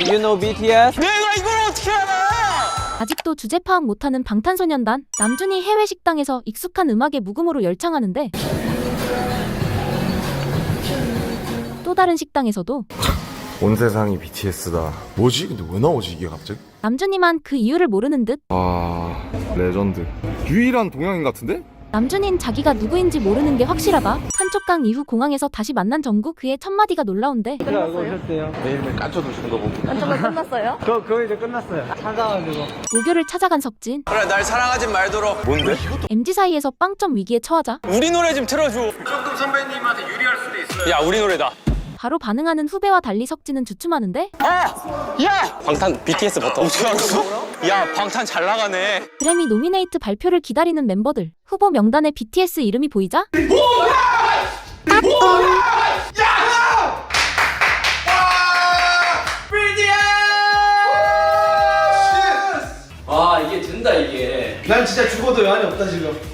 You know BTS? 내가 이걸 어떻게 알아? 아직도 주제 파악 못하는 방탄소년단 남준이 해외 식당에서 익숙한 음악에 무음으로 열창하는데 또 다른 식당에서도 온 세상이 BTS다. 뭐지? 근데 왜 나오지 이게 갑자기? 남준이만 그 이유를 모르는 듯 아 레전드. 유일한 동양인 같은데? 남준인 자기가 누구인지 모르는 게 확실하다 한쪽강 이후 공항에서 다시 만난 정국 그의 첫 마디가 놀라운데 제가 알고 오셨대요. 매일매일 깐쳐두시는 거 보고. 끝났어요? 그, 그거 이제 끝났어요. 찾아가지고. 모교를 찾아간 석진 그래 날 사랑하지 말도록 뭔데? MG 사이에서 빵점 위기에 처하자 우리 노래 좀 틀어줘 조금 선배님한테 유리할 수도 있어요 야 우리 노래다 바로 반응하는 후배와 달리 석진은 주춤하는데 야! 방탄 BTS 버터 어떻게 알았어? 야 방탄 잘 나가네 그래미 노미네이트 발표를 기다리는 멤버들 후보 명단에 BTS 이름이 보이자 와 이게 된다 이게 난 진짜 죽어도 여한이 없다, 지금.